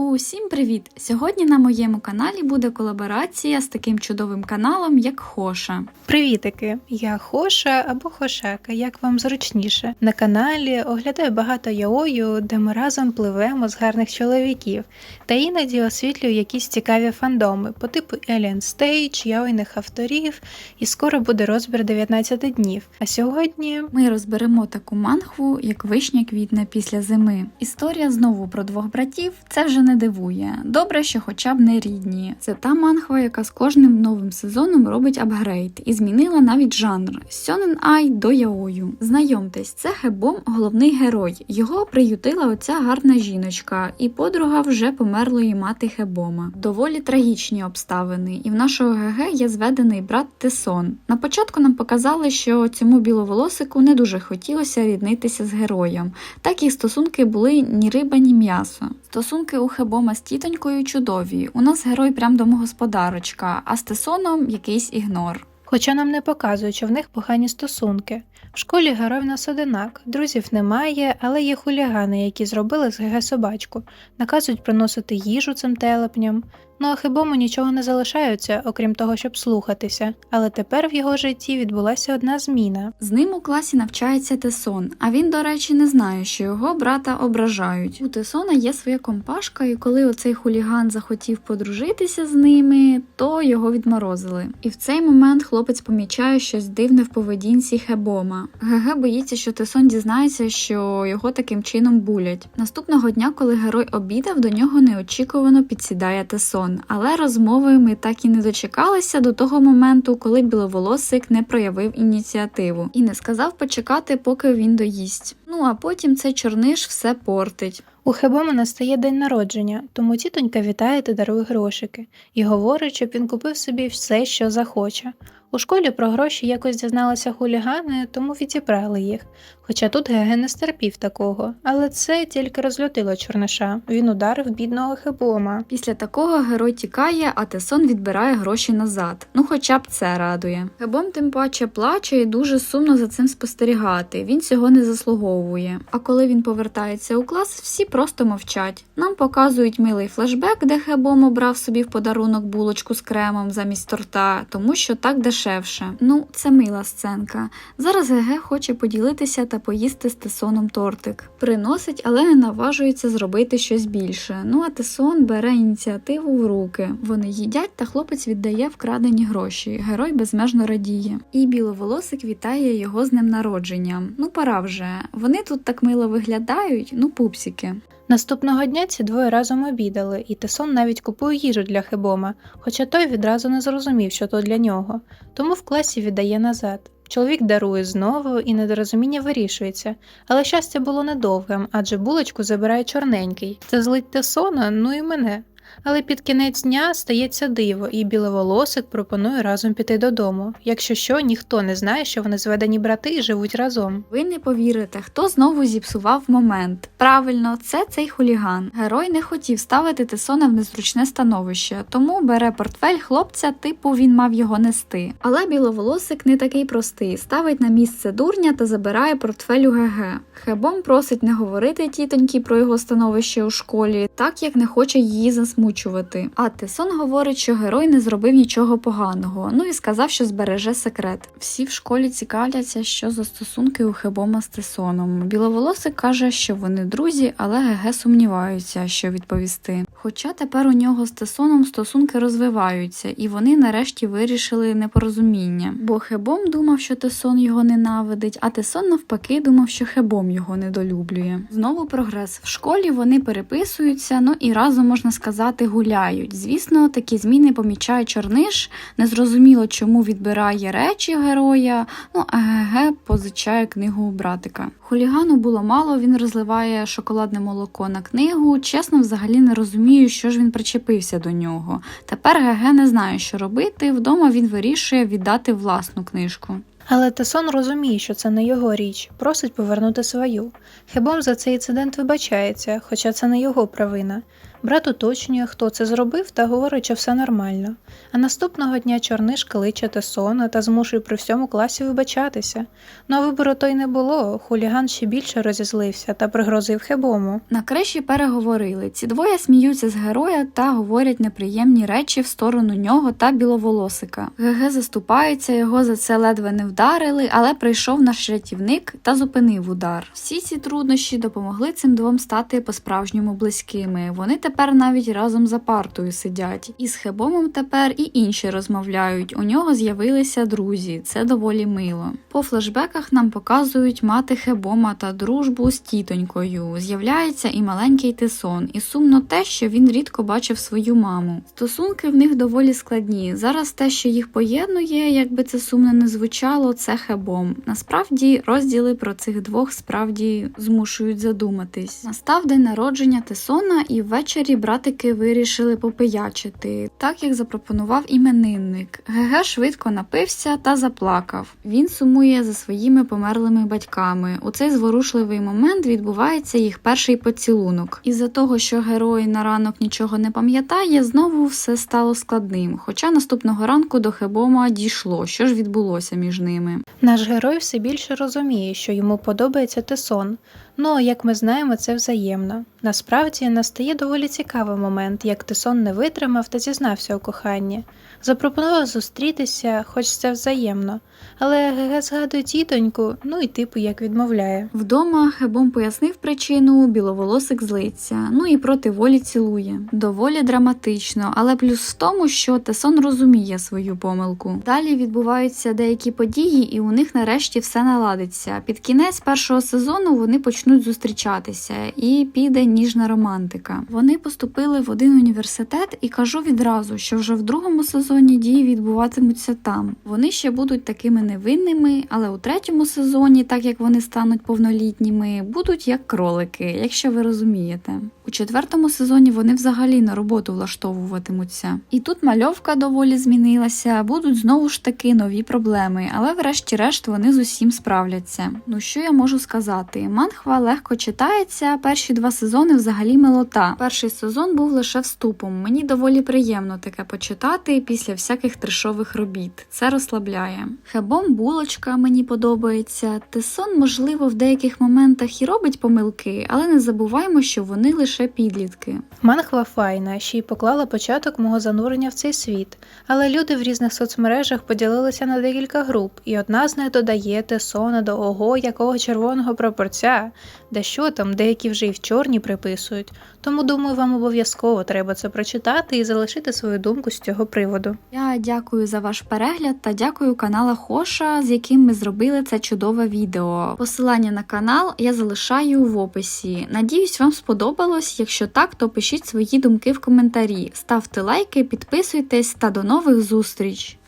Усім привіт! Сьогодні на моєму каналі буде колаборація з таким чудовим каналом, як Хоша. Привітики! Я Хоша або Хошака, як вам зручніше. На каналі оглядаю багато яою, де ми разом пливемо з гарних чоловіків, та іноді освітлюю якісь цікаві фандоми по типу Alien Stage, яойних авторів, і скоро буде розбір 19 днів. А сьогодні Ми розберемо таку манхву, як вишня квітне після зими. Історія знову про двох братів. Це вже не дивує. Добре, що хоча б не рідні. Це та манхва, яка з кожним новим сезоном робить апгрейд і змінила навіть жанр сьонен ай до яою. Знайомтесь, це Хебом, головний герой. Його приютила оця гарна жіночка, і подруга вже померлої мати Хебома. Доволі трагічні обставини, і в нашого ГГ є зведений брат Тесон. На початку нам показали, що цьому біловолосику не дуже хотілося ріднитися з героєм. Так їх стосунки були ні риба, ні м'ясо. Стосунки у Хебома з тітонькою чудові. У нас герой прям домогосподарочка, а з Тесоном якийсь ігнор. Хоча нам не показують, що в них погані стосунки. В школі герой в нас одинак, друзів немає, але є хулігани, які зробили з ГГ собачку, наказують приносити їжу цим телепням. Ну а хибому нічого не залишається, окрім того, щоб слухатися. Але тепер в його житті відбулася одна зміна. З ним у класі навчається Тесон, а він, до речі, не знає, що його брата ображають. У Тесона є своя компашка, і коли оцей хуліган захотів подружитися з ними, то його відморозили. І в цей момент хлопець помічає щось дивне в поведінці Хебома. ГГ боїться, що Тесон дізнається, що його таким чином булять. Наступного дня, коли герой обідав, до нього неочікувано підсідає Тесон. Але розмови ми так і не дочекалися до того моменту, коли біловолосик не проявив ініціативу і не сказав почекати, поки він доїсть. Ну а потім цей чорниш все портить. У Хебома настає день народження, тому тітонька вітає та дарує грошики і говорить, щоб він купив собі все, що захоче. У школі про гроші якось дізналися хулігани, тому відібрали їх. Хоча тут Геге не стерпів такого, але це тільки розлютило чорниша. Він ударив бідного Хебома. Після такого герой тікає, а Тесон відбирає гроші назад. Ну, хоча б це радує. Гебом тим паче плаче і дуже сумно за цим спостерігати. Він цього не заслуговує. А коли він повертається у клас, всі просто мовчать. Нам показують милий флешбек, де Хебом обрав собі в подарунок булочку з кремом замість торта, тому що так дешевше. Ну, це мила сценка. Зараз ГГ хоче поділитися та поїсти з Тесоном тортик. Приносить, але не наважується зробити щось більше. Ну а Тесон бере ініціативу в руки. Вони їдять, та хлопець віддає вкрадені гроші. Герой безмежно радіє. І біловолосик вітає його з ним народженням. Ну пора вже. Вони тут так мило виглядають, ну пупсики. Наступного дня ці двоє разом обідали, і Тесон навіть купує їжу для Хебома, хоча той відразу не зрозумів, що то для нього, тому в класі віддає назад. Чоловік дарує знову, і недорозуміння вирішується, але щастя було недовгим, адже булочку забирає чорненький. Це злить Тесона, ну і мене. Але під кінець дня стається диво, і біловолосик пропонує разом піти додому. Якщо що, ніхто не знає, що вони зведені брати і живуть разом. Ви не повірите, хто знову зіпсував момент. Правильно, це цей хуліган. Герой не хотів ставити Тесона в незручне становище, тому бере портфель хлопця, типу він мав його нести. Але біловолосик не такий простий, ставить на місце дурня та забирає портфель у ГГ. Хебом просить не говорити тітоньки про його становище у школі, так як не хоче її засмучувати. А Тесон говорить, що герой не зробив нічого поганого, ну і сказав, що збереже секрет. Всі в школі цікавляться, що за стосунки у Хебома з Тесоном. Біловолосик каже, що вони друзі, але ГГ сумніваються, що відповісти. Хоча тепер у нього з Тесоном стосунки розвиваються, і вони нарешті вирішили непорозуміння. Бо Хебом думав, що Тесон його ненавидить, а Тесон навпаки думав, що Хебом його недолюблює. Знову прогрес в школі вони переписуються, ну і разом можна сказати гуляють. Звісно, такі зміни помічає чорниш. Незрозуміло, чому відбирає речі героя. Ну а ГГ позичає книгу у братика. Хулігану було мало, він розливає шоколадне молоко на книгу. Чесно, взагалі не розумію, що ж він причепився до нього. Тепер ГГ не знає, що робити. Вдома він вирішує віддати власну книжку. Але Тесон розуміє, що це не його річ, просить повернути свою. Хебом за цей інцидент вибачається, хоча це не його провина. Брат уточнює, хто це зробив, та говорить, що все нормально. А наступного дня чорниш кличе Тесона та змушує при всьому класі вибачатися. Ну а вибору то й не було. Хуліган ще більше розізлився та пригрозив Хебому. На криші переговорили. Ці двоє сміються з героя та говорять неприємні речі в сторону нього та біловолосика. ГГ заступається, його за це ледве не вдарили, але прийшов наш рятівник та зупинив удар. Всі ці труднощі допомогли цим двом стати по-справжньому близькими. Вони тепер навіть разом за партою сидять. І з Хебомом тепер і інші розмовляють. У нього з'явилися друзі. Це доволі мило. По флешбеках нам показують мати Хебома та дружбу з тітонькою. З'являється і маленький Тисон, і сумно те, що він рідко бачив свою маму. Стосунки в них доволі складні. Зараз те, що їх поєднує, якби це сумно не звучало, це Хебом. Насправді розділи про цих двох справді змушують задуматись. Настав день народження Тисона, і ввечері братики вирішили попиячити, так як запропонував іменинник. ГГ швидко напився та заплакав. Він сумує за своїми померлими батьками. У цей зворушливий момент відбувається їх перший поцілунок. Із-за того, що герой на ранок нічого не пам'ятає, знову все стало складним. Хоча наступного ранку до Хебома дійшло, що ж відбулося між ними. Наш герой все більше розуміє, що йому подобається Тесон. Ну, а як ми знаємо, це взаємно. Насправді настає доволі цікавий момент, як Тесон не витримав та зізнався у коханні. Запропонував зустрітися, хоч це взаємно. Але ГГ згадує тітоньку, ну і типу як відмовляє. Вдома Хебом пояснив причину, біловолосик злиться, ну і проти волі цілує. Доволі драматично, але плюс в тому, що Тесон розуміє свою помилку. Далі відбуваються деякі події, і у них нарешті все наладиться. Під кінець першого сезону вони почнуть зустрічатися, і піде ніжна романтика. Вони поступили в один університет, і кажу відразу, що вже в другому сезоні дії відбуватимуться там. Вони ще будуть такими невинними, але у третьому сезоні, так як вони стануть повнолітніми, будуть як кролики, якщо ви розумієте. У четвертому сезоні вони взагалі на роботу влаштовуватимуться. І тут мальовка доволі змінилася, будуть знову ж таки нові проблеми, але врешті-решт вони з усім справляться. Ну що я можу сказати? Манхва легко читається. Перші два сезони взагалі милота. Перший сезон був лише вступом. Мені доволі приємно таке почитати після всяких трешових робіт. Це розслабляє. Хебом булочка мені подобається. Тесон, можливо, в деяких моментах і робить помилки, але не забуваймо, що вони лише підлітки. Манхва файна, ще й поклала початок мого занурення в цей світ, але люди в різних соцмережах поділилися на декілька груп, і одна з них додає Тесона до ого якого червоного прапорця, де що там, деякі вже й в чорні приписують. Тому думаю, вам обов'язково треба це прочитати і залишити свою думку з цього приводу. Я дякую за ваш перегляд та дякую канала Хоша, з яким ми зробили це чудове відео. Посилання на канал я залишаю в описі. Надіюсь, вам сподобалось. Якщо так, то пишіть свої думки в коментарі, ставте лайки, підписуйтесь та до нових зустріч!